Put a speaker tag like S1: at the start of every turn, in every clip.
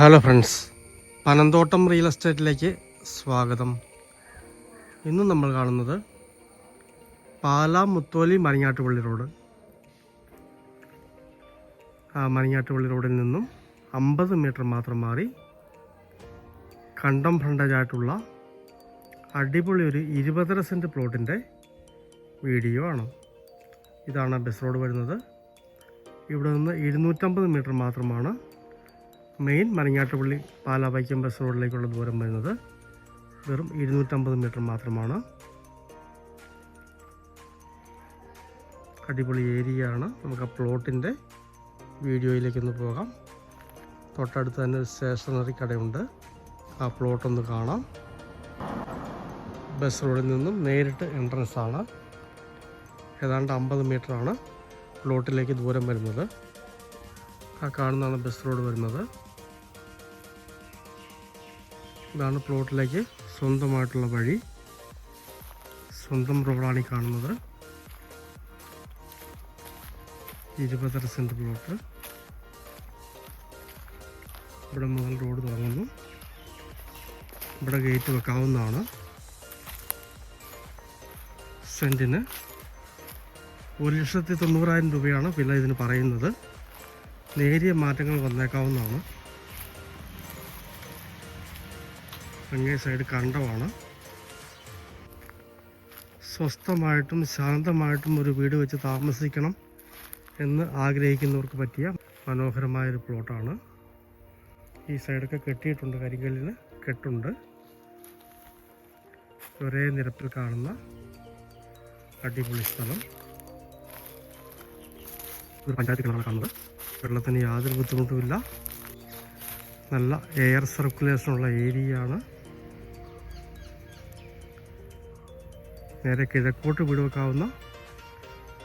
S1: Hello friends Panamthottam real എസ്റ്റേറ്റിലേക്ക് സ്വാഗതം. ഇന്ന് നമ്മൾ കാണുന്നത് പാലാ മുത്തോലി മരിങ്ങാട്ടുപള്ളി റോഡ് ആ മരിങ്ങാട്ടുപള്ളി റോഡിൽ നിന്നും അമ്പത് മീറ്റർ മാത്രം മാറി കണ്ടം ഫ്രണ്ടേജായിട്ടുള്ള അടിപൊളി ഒരു ഇരുപതര സെന്റ് പ്ലോട്ടിന്റെ വീഡിയോ ആണ്. ഇതാണ് ബസ് റോഡ് വരുന്നത്. ഇവിടെ നിന്ന് ഇരുന്നൂറ്റമ്പത് മീറ്റർ മാത്രമാണ് മെയിൻ മരങ്ങാട്ടുപള്ളി പാലാ വൈക്കം ബസ് റോഡിലേക്കുള്ള ദൂരം വരുന്നത്. വെറും ഇരുന്നൂറ്റമ്പത് മീറ്റർ മാത്രമാണ്. അടിപൊളി ഏരിയ ആണ് നമുക്ക് ആ പ്ലോട്ടിന്റെ വീഡിയോയിലേക്കൊന്ന് പോകാം. തൊട്ടടുത്ത് തന്നെ ഒരു സ്റ്റേഷനറി കടയുണ്ട്. ആ പ്ലോട്ടൊന്ന് കാണാം. ബസ് റോഡിൽ നിന്നും നേരിട്ട് എൻട്രൻസ് ആണ്. ഏതാണ്ട് അമ്പത് ആണ് പ്ലോട്ടിലേക്ക് ദൂരം വരുന്നത്. ആ കാണുന്നതാണ് ബസ് റോഡ് വരുന്നത്. ഇതാണ് പ്ലോട്ടിലേക്ക് സ്വന്തമായിട്ടുള്ള വഴി. സ്വന്തം റോഡാണ് ഈ കാണുന്നത്. ഇരുപതര സെന്റ് പ്ലോട്ട്. ഇവിടെ മുതൽ റോഡ് തുടങ്ങുന്നു. ഇവിടെ ഗേറ്റ് വെക്കാവുന്നതാണ്. സെന്റിന് ഒരു ലക്ഷത്തി തൊണ്ണൂറായിരം രൂപയാണ് വില ഇതിന് പറയുന്നത്. നേരിയ മാറ്റങ്ങൾ വന്നേക്കാവുന്നതാണ്. അങ്ങേ സൈഡ് കണ്ടമാണ്. സ്വസ്ഥമായിട്ടും ശാന്തമായിട്ടും ഒരു വീട് വെച്ച് താമസിക്കണം എന്ന് ആഗ്രഹിക്കുന്നവർക്ക് പറ്റിയ മനോഹരമായൊരു പ്ലോട്ടാണ്. ഈ സൈഡൊക്കെ കെട്ടിയിട്ടുണ്ട് കരിങ്കല്ലിന് കെട്ടുണ്ട്. ഒരേ നിരപ്പിൽ കാണുന്ന അടിപൊളി സ്ഥലം. ഒരു പഞ്ചായത്ത് കിണറാണ് കാണുന്നത്. വെള്ളത്തിന് യാതൊരു ബുദ്ധിമുട്ടുമില്ല. നല്ല എയർ സർക്കുലേഷനുള്ള ഏരിയ നേരെ കിഴക്കോട്ട് വീട് വെക്കാവുന്ന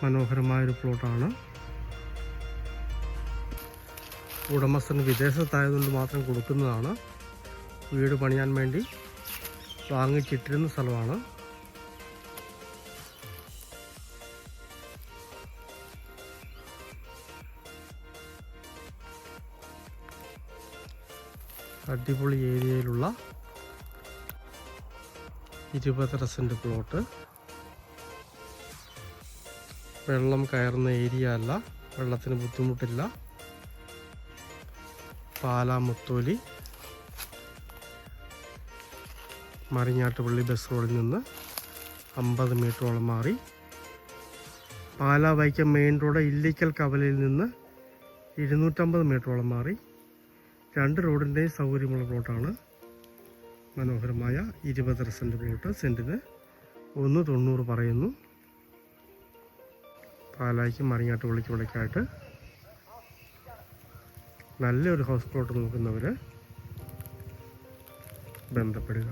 S1: മനോഹരമായൊരു പ്ലോട്ടാണ്. ഉടമസ്ഥന് വിദേശത്തായതുകൊണ്ട് മാത്രം കൊടുക്കുന്നതാണ്. വീട് പണിയാൻ വേണ്ടി വാങ്ങിച്ചിട്ടിരുന്ന സ്ഥലമാണ്. അടിപൊളി ഏരിയയിലുള്ള ഇരുപതര സെന്റ് പ്ലോട്ട്. വെള്ളം കയറുന്ന ഏരിയ അല്ല. വെള്ളത്തിന് ബുദ്ധിമുട്ടില്ല. പാലാ മുത്തോലി. മറിഞ്ഞാട്ടുപള്ളി ബസ് റോഡിൽ നിന്ന് അമ്പത് മീറ്ററോളം മാറി. പാലാ വൈക്കം മെയിൻ റോഡ് ഇല്ലിക്കൽ കവലയിൽ നിന്ന് ഇരുന്നൂറ്റമ്പത് മീറ്ററോളം മാറി. രണ്ട് റോഡിന്റെയും സൗകര്യമുള്ള പ്ലോട്ടാണ് മനോഹരമായ ഇരുപതര സെന്റ് പ്ലോട്ട് സെന്റിന് ഒന്ന് തൊണ്ണൂറ് പറയുന്നു. പാലായ്ക്കും മറിയാട്ടുപള്ളിക്കും ഇടയ്ക്കായിട്ട് നല്ലൊരു ഹൗസ് പ്ലോട്ട് നോക്കുന്നവർ ബന്ധപ്പെടുക.